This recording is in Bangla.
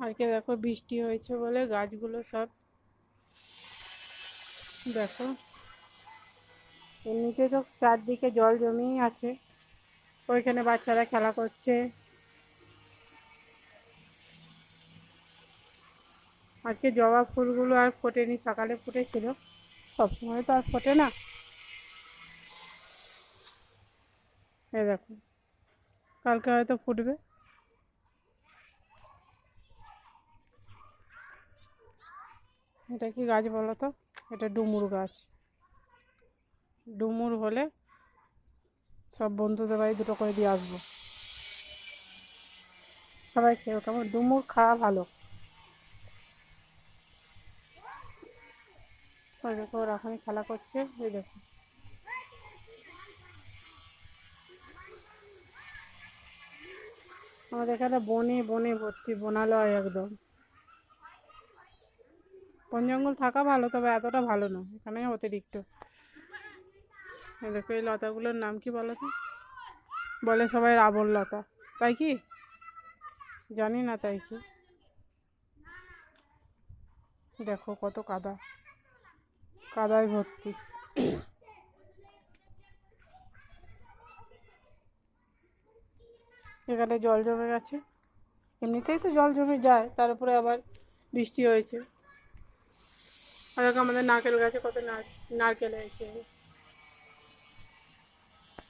আজকে দেখো বৃষ্টি হয়েছে বলে গাছগুলো সব। দেখো। এমনিতে তো চারদিকে জল জমেই আছে। ওইখানে বাচ্চারা খেলা করছে। আজকে জবা ফুলগুলো আর ফোটেনি, সকালে ফুটেছিল। সবসময় তো আর ফোটে না। এ দেখো। কালকে হয়তো ফুটবে। এটা কি গাছ বলো তো? এটা ডুমুর গাছ। ডুমুর হলে সব বন্ধুদের বাড়ি দুটো করে দিয়ে আসব। সবাই খেয়ে কেমন ডুমুর খাওয়া ভালো। ওই দেখো, ওরা ওখানে খেলা করছে। এই দেখো। আমাদের এখানে বনে বনে ভর্তি, বনালয় একদম। বন জঙ্গল থাকা ভালো, তবে এতটা ভালো না এখানে অতিরিক্ত। দেখো, এই লতাগুলোর নাম কি বলো তো? বলে সবাই রাবণ লতা। তাই কি? জানি না তাই কি। দেখো কত কাদা। কাদায় ভর্তি। এখানে জল জমে গেছে। এমনিতেই তো জল জমে যায়, তার উপরে আবার বৃষ্টি হয়েছে। আর আমাদের নারকেল গাছে কত নার নারকেল হয়েছে।